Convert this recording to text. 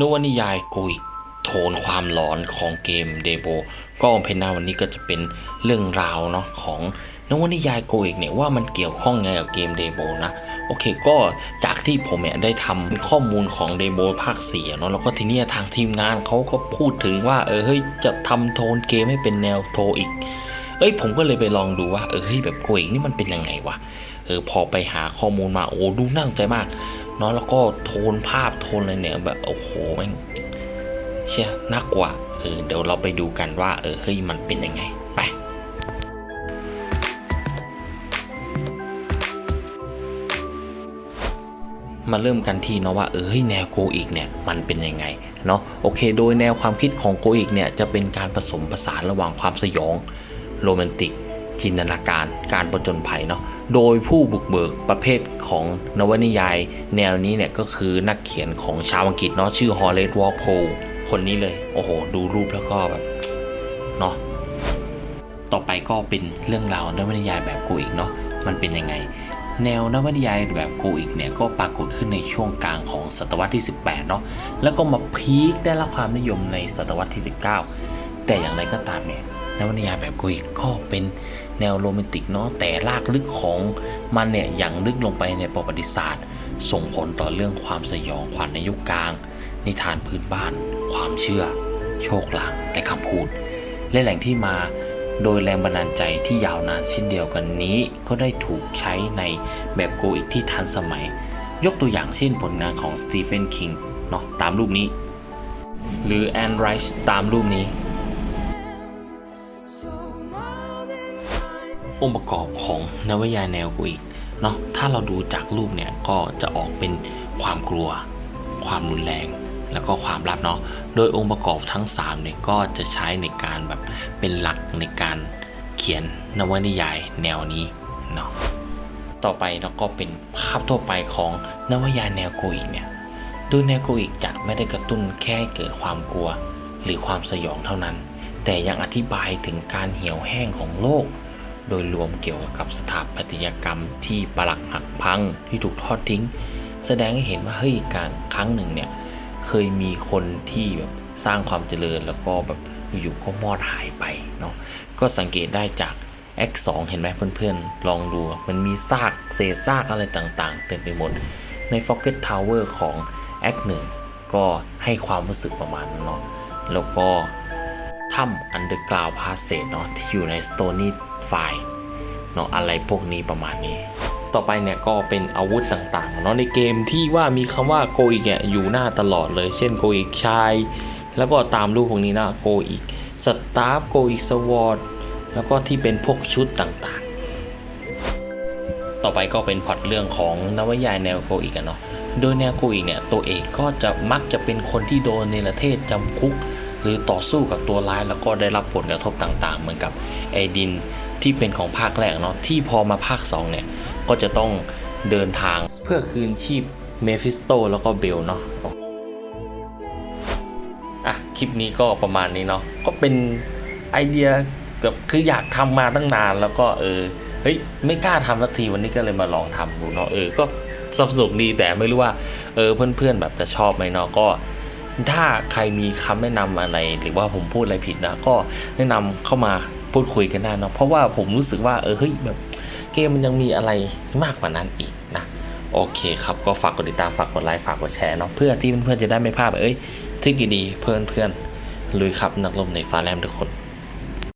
นวนิยายโกอิกโทนความหลอนของเกมเดโบก็เพนน้าวันนี้ก็จะเป็นเรื่องราวเนาะของนวนิยายโกอิกเนี่ยว่ามันเกี่ยวข้องไงกับเกมเดโบนะโอเคก็จากที่ผมเนี่ยได้ทำข้อมูลของเดโบภาค4เนาะแล้วก็ทีนี้ทางทีมงานเขาก็พูดถึงว่าเออเฮ้ยจะทำโทนเกมให้เป็นแนวโทอีก เอ้ยผมก็เลยไปลองดูว่าเออเฮ้ยแบบโกอิกนี่มันเป็นยังไงวะเออพอไปหาข้อมูลมาโอ้ดูน่าสนใจมาก เนาะแล้วก็โทนภาพโทนอะไรเนี่ยแบบโอ้โหแมันเชี่ยน่ากลัวเออเดี๋ยวเราไปดูกันว่าเออเฮ้ยมันเป็นยังไงไปมาเริ่มกันที่เนาะว่าเอ้ยแนวโกอีกเนี่ยมันเป็นยังไงเนาะโอเค โดยแนวความคิดของโกอีกเนี่ยจะเป็นการผสมผสานระหว่างความสยองโรแมนติก จินตนาการการประจนภัยเนาะโดยผู้บุกเบิกประเภทของนวนิยาย แนวนี้เนี่ยก็คือนักเขียนของชาวอังกฤษเนาะชื่อฮอลเลดวอลโพคนนี้เลย โอ้โห ดูรูปแล้วก็แบบเนาะต่อไปก็เป็นเรื่องราวนวนิยายแบบโกอีกเนาะมันเป็นยังไง แนวนวนิยายแบบโกอีกเนี่ยก็ปรากฏขึ้นในช่วงกลางของศตวรรษที่ 18เนาะแล้วก็มาพีคได้รับความนิยมในศตวรรษที่ 19 แต่อย่างไรก็ตามเนี่ยนวนิยายแบบโกอีกก็เป็น แนวโรแมนติกเนาะแต่ลากลึกของมันเนี่ยอย่างลึกลงไปในประวัติศาสตร์ ส่งผลต่อเรื่องความสยองขวัญในยุคกลาง นิทานพื้นบ้าน ความเชื่อ โชคลางและคำพูด และแหล่งที่มาโดยแรงบันดาลใจที่ยาวนานเช่นเดียวกันนี้ ก็ได้ถูกใช้ในแบบโกอีกที่ทันสมัย ยกตัวอย่างเช่นผลงานของสตีเฟนคิงเนาะตามรูปนี้ หรือแอนไรส์ตามรูปนี้ องค์ประกอบของนวนิยายแนวโกอีกเนาะถ้าเราดูจากรูปเนี่ยก็จะออกเป็นความกลัว ความรุนแรง แล้วก็ความลับเนาะโดยองค์ประกอบทั้ง3เนี่ยก็จะใช้ในการแบบเป็นหลักในการเขียนนวนิยายแนวนี้เนาะต่อไปเราก็เป็นภาพทั่วไปของนวนิยายแนวโกอีกเนี่ยโดยแนวโกอีกจะไม่ได้กระตุ้นแค่ให้เกิดความกลัว หรือความสยองเท่านั้น แต่ยังอธิบายถึงการเหี่ยวแห้งของโลก โดยรวมเกี่ยวกับสถาปัตยกรรมที่ปรักหักพังที่ถูกทอดทิ้ง แสดงให้เห็นว่าเฮ้ยการครั้งหนึ่งเนี่ยเคยมีคนที่แบบสร้างความเจริญแล้วก็แบบอยู่ๆก็มอดหายไปเนาะก็สังเกตได้จาก X2 เห็นไหมเพื่อนๆ ลองดูมันมีซากเศษซากอะไรต่างๆ เต็มไปหมด ใน f o c k e t Tower ของ X1 ก็ให้ความรู้สึกประมาณนั้นเนาะแล้วก็ ถ้ำ Underground Passage เนาะที่อยู่ใน Stony File เนาะอะไรพวกนี้ประมาณนี้ ต่อไปเนี่ยก็เป็นอาวุธต่างๆเนาะในเกมที่ว่ามีคำว่าโกอีกเนี่ยอยู่หน้าตลอดเลย เช่นโกอีกชาย แล้วก็ตามรูปพวกนี้นะโกอีกสตาร์ฟโกอีกสวอตแล้วก็ที่เป็นพวกชุดต่างๆ ต่อไปก็เป็นพอตเรื่องของนวนิยายแนวโกอีกเนาะโดยแนวโกอีกเนี่ยตัวเอกก็จะมักจะเป็นคนที่โดนเนรเทศจำคุก หรือต่อสู้กับตัวร้ายแล้วก็ได้รับผลกระทบต่างๆ เหมือนกับไอดินที่เป็นของภาคแรกเนาะที่พอมาภาค2เนี่ยก็จะต้องเดินทางเพื่อคืนชีพเมฟิสโตแล้วก็เบลเนาะอะคลิปนี้ก็ประมาณนี้เนาะก็เป็นไอเดียกับคืออยากทำมาตั้งนานแล้วก็เออเฮ้ยไม่กล้าทำสักทีวันนี้ก็เลยมาลองทำดูเนาะเออก็สนุกดีแต่ไม่รู้ว่าเออเพื่อนๆแบบจะชอบไหมเนาะก็ ถ้าใครมีคำแนะนำอะไร หรือว่าผมพูดอะไรผิดนะ ก็แนะนำเข้ามาพูดคุยกันได้เนาะเพราะว่าผมรู้สึกว่าเออเฮ้ยแบบเกมมันยังมีอะไรมากกว่านั้นอีกนะโอเคครับก็ฝากกดติดตามฝากกดไลค์ฝากกดแชร์เนาะเพื่อที่เพื่อนๆจะได้ไม่พลาดเอ้ยทิกดีๆเพื่อนๆลุยครับนักลมในฟ้าแลมทุกคน